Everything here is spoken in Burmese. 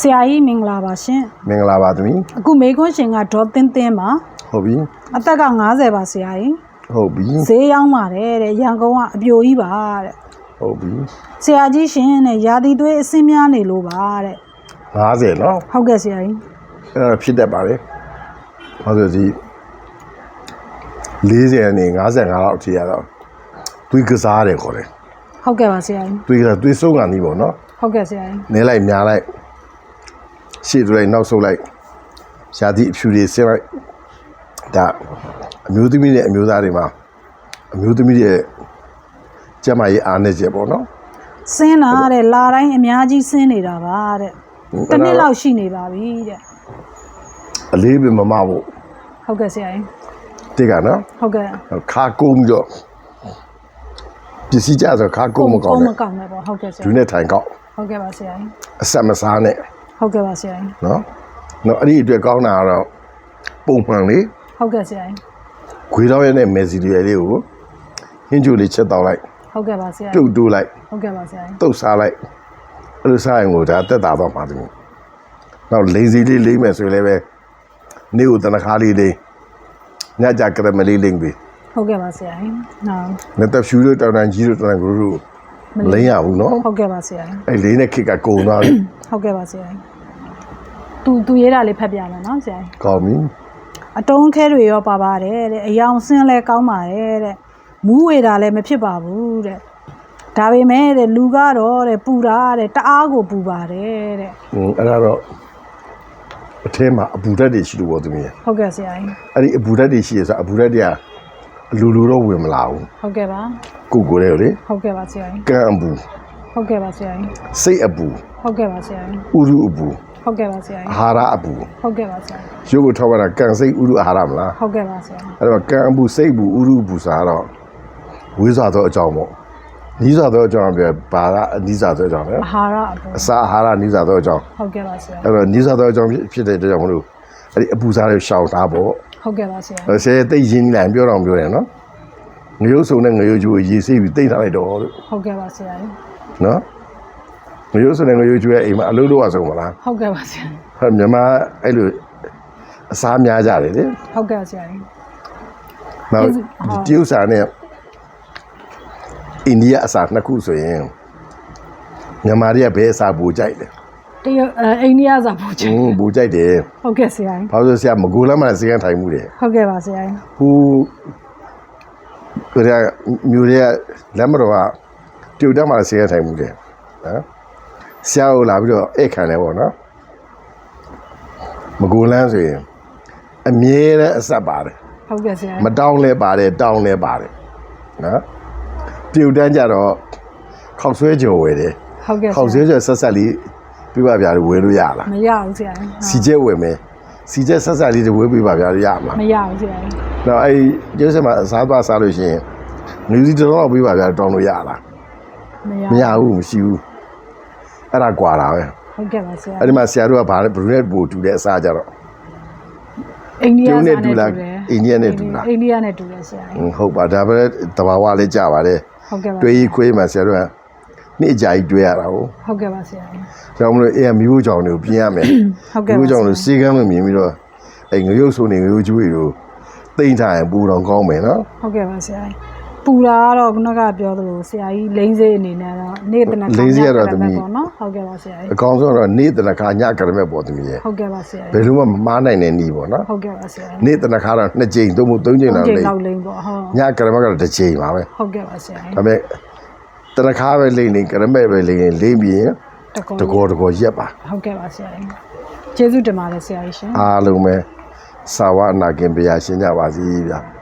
ဆရာကြီးမင်္ဂလာပါရှင်မင်္ဂလာပါသမီးအခုမေခွန်းရှင်ကဒေါ်တင်းတင်းပါဟုတ်ပြီအသက်က90ပါဆရာကြီးဟုတ်ပြီဈေးရောက်ပါတယ်တဲ့ရန်ကုန်ကအပြိုကြီးပါတဲ့ဟုတ်ပြီဆရာကြီးရှင်တဲ့ရာသီသွေးအစင်းများနေလို့ပါတဲ့50နော်ဟုတ်ကဲ့ဆရာကြီးအဲ့ဒါဖြစ်တတ်ပါလေဘာလို့ဒီ40နဲ့55လောက်အထိရတော့တွေးကစားတယ်ခေါ်တယ်ဟုတ်ကဲ့ပါဆရာကြီးတွေးကစားတွေးဆုံးကနေပေါ့နော်ဟုတ်ကဲ့ဆရာကြီးနဲလိုက်များလိုက် ရှေ့တွေနောက်ဆုတ်လိုက်ရှာတိအဖြူတွေဆင်းလိုက်ဒါအမျိုးသမီးနဲ့အမျိုးသားတွေမှာအမျိုးသမီးရဲ့ကျမကြီးအားနေချက်ပေါ့နော်စင်းတာတဲ့လာတိုင်းအများကြီးစင်းနေတာပါတဲ့ဟုတ်တစ်အဲ့ဒါနှစ်လောက်ရှိနေပါပြီတဲ့အလေးပင်မမဖို့ဟုတ်ကဲ့ဆရာကြီးတိတ်ကနော်ဟုတ်ကဲ့ခါကုန်းပြီးတော့ပစ္စည်းကြဆိုခါကုန်းမကောင်းမနဲ့ကောင်းနဲ့ပေါ့ဟုတ်ကဲ့ဆရာဒူကြီးနဲ့ထိုင်ကောက်ဟုတ်ကဲ့ပါဆရာကြီးအဆက်မစားနဲ့ ဟုတ်ကဲ့ပါဆရာကြီးနော်နော်အဲ့ဒီအတွက်ကောင်းတာကတော့ပုံမှန်လေးဟုတ်ကဲ့ဆရာကြီးခွေးတော့ရဲ့နဲ့မယ်စီတွေလေးကိုဟင်းကျူလေးချက်တောက်လိုက်ဟုတ်ကဲ့ပါဆရာပြုကြီးတ်တိုးလိုက်ဟုတ်ကဲ့ပါဆရာကြီးတုတ်စားလိုက်အဲ့လိုစားရင်ကိုဒါတက်တာတော့ပါသမီးနောက်လိန်စီလေးလိမ့်မယ်ဆိုရင်လည်းပဲနေကိုတနခါလေးလိမ့်ညကြကရမလေးလိမ့်ပြီဟုတ်ကဲ့ပါဆရာကြီးနော်လက်သက်ဖြူလို့တောင်တန်ကြီးလို့တောင်တန်ဂရုတို့မလိမ့်ရဘူးနော်ဟုတ်ကဲ့ပါဆရာကြီးအဲ့လေးနဲ့ခစ်ကကုံသွားပြီ ဟုတ်ကဲ့ပါဆရာကြီးသူသူရေးတာလေးဖတ်ပြမယ်နော်ဆရာကြီးကောင်းပြီအတုံးခဲတွေရောပါပါတယ်တဲ့အယောင်ဆင်းလဲကောင်းပါတယ်တဲ့မူးဝေတာလည်းမဖြစ်ပါဘူးတဲ့ဒါပေမဲ့တဲ့လူကတော့တဲ့ပူတာတဲ့တအားကိုပူပါတယ်တဲ့ဟွန်းအဲ့ဒါတော့အထဲမှာအပူဓာတ်တွေရှိလို့ပေါ့သမီးဟုတ်ကဲ့ဆရာကြီးအဲ့ဒီအပူဓာတ်တွေရှိရဆိုအပူဓာတ်တွေကအလူလူတော့ဝင်မလာဘူးဟုတ်ကဲ့ပါကိုယ်ကိုယ်လေးလေဟုတ်ကဲ့ပါဆရာကြီးကံအပူ ဟုတ်ကဲ့ပါဆရာကြီးစိတ်အပူဟုတ်ကဲ့ပါဆရာကြီးဥရုအပူဟုတ်ကဲ့ပါဆရာကြီးအာဟာရအပူဟုတ်ကဲ့ပါဆရာကြီးရုပ်ကိုထောက်ရတာကံစိတ်ဥရုအာဟာရမလားဟုတ်ကဲ့ပါဆရာကြီးအဲ့တော့ကံအပူစိတ်အပူဥရုအပူဆိုတော့ဝိဇ္ဇာသောအကြောင်းပေါ့နီးစွာသောအကြောင်းပြောဘာကအနီးစွာသောအကြောင်းလဲအာဟာရအပူအစာအာဟာရနီးစွာသောအကြောင်းဟုတ်ကဲ့ပါဆရာအဲ့တော့နီးစွာသောအကြောင်းဖြစ်ဖြစ်တဲ့အတွက်ကြောင့်မလို့အဲ့ဒီအပူစားတွေရှောင်သားပေါ့ဟုတ်ကဲ့ပါဆရာဆဲတိတ်ရင်းနေလိုက်ပြောတော့ပြောတယ်နော်ငရုပ်စုံနဲ့ငရုပ်ကျိုးရေးစိတ်ပြီးတိတ်ထားလိုက်တော့လို့ဟုတ်ကဲ့ပါဆရာကြီး နော်ငရုပ်စုံနဲ့ငရုပ်ကျိုးရဲ့အိမ်မှာအလုပ်လုပ်ရဆုံးမလားဟုတ်ကဲ့ပါဆရာကြီးဟဲ့မြန်မာအဲ့လိုအစားများကြတယ်လေဟုတ်ကဲ့ဆရာကြီးနောက်ဟုတ်ဒီဥစ္စာနဲ့အိန္ဒိယအစားနှစ်ခုဆိုရင်မြန်မာတွေကဘယ်အစားပူကြိုက်လဲတရုတ်အဲအိန္ဒိယစာပို့ချအင်င်းပူကြိုက်တယ်ဟုတ်ကဲ့ဆရာကြီးဘာလို့လဲဆရာမကူလမ်းမှာစကန်ထိုင်မှုတယ်ဟုတ်ကဲ့ပါဆရာကြီးဟိုကြရမြို့တွေကလက်မတော်ကပြု တ်တက်မှာစကန်ထိုင်မှုတယ်နော်ဆရာကိုလာပြီးတော့ဧည့်ခံတယ်ပေါ့နော်မကူလမ်းဆိုရင်အမြဲတမ်းအဆက်ပါတယ်ဟုတ်ကဲ့ဆရာမကြီးတောင်းလဲပါတယ်တောင်းလဲပါတယ်နော်ပြုတ်တန်းကြတော့ခောက်ဆွဲကြော်ဝယ်တယ်ဟုတ်ကဲ့ဆခောက်ရာဆွဲကြော်ဆက်ဆက်လေးပြပါဗျာဝယ်လို့ရလားမရဘူးဆရာကြီးစီကျဲဝယ်မယ်စီကျဲဆက်ဆက်လေးတွေဝယ်ပြပါဗျာရမှာမရဘူးဆရာကြီးတော့အဲ့ကျိုးစမအစားသွားစားလို့ရှိရင်ငွေစီတစ်တော့ပြပါဗျာတောင်းလို့ရလား မရမရဘူးမရှိဘူးအဲ့ဒါကွာတာပဲဟုတ်ကဲ့ပါဆရာအဲ့ဒီမှာဆရာတို့ကဘာလဲဘရူနဲ့ပို့တူတဲ့အစားကြတော့အိန္ဒိယကျုံးနဲ့စာတူလားအိန္ဒိယနဲ့တူလားအိန္ဒိယနဲ့တူတယ်ဆရာကြီးဟွန်းဟုတ်ပါဒါပဲတဘာဝလေးကြပါတယ်ဟုတ်ကဲ့ပါတွေးရေးခွေးမှာဆရာတို့ကနေ့အကြာကြီးတွေးရတာကိုဟုတ်ကဲ့ပါဆရာကြီးကြောင့်မလို့အေးမျိုးကြောင်တွေကိုပြင်ရမယ်ဟုတ်ကဲ့ပါမျိုးကြောင်တွေစီကမ်းလို့မြင်ပြီးတော့အဲ့ငရုတ်ဆိုနေငရုတ်ကျွေးတို့တိမ့်ထားရင်ပူတော်ကောင်းမယ်နော်ဟုတ်ကဲ့ပါဆရာ ကြီးပူတာကတော့ခုနကပြောသလိုဆရာကြီးလိမ့်စေးအနေနဲ့တော့နေ့တနက်ခါလိမ့်စေးကတော့သမီးပေါ့နော်ဟုတ်ကဲ့ပါဆရာကြီးအကောင်းဆုံးတော့နေ့တနခါညကရမဲ့ပေါ်သမီးရဲ့ဟုတ်ကဲ့ပါဆရာဘယ်ကြီးလိုမှမမားနိုင်တဲ့နီးပေါ့နော်ဟုတ်ကဲ့ပါဆရာကြီးနေ့တနခါတော့နှစ်ကြိမ်သုံးဖို့သုံးကြိမ်သုံးတော့ချိန်လိမ့်လောက်လိမ့်ပေါ့ဟုတ်ညကရမဲ့ကတော့တစ်ကြိမ်ပါပဲဟုတ်ကဲ့ပါဆရာကြီးဒါပေမဲ့တနခါပဲလိမ့်နေကရမဲ့ပဲလိမ့်ရင်လိမ့်ပြီးရင်တကောတကောတကောရက်ပါဟုတ်ကဲ့ပါဆရာကြီးကျေးဇူးတင်ပါတယ်ဆရာကြီးရှင်အားလုံးပဲစာဝအနာကင်ပြရာရှင်းကြပါစီဗျာ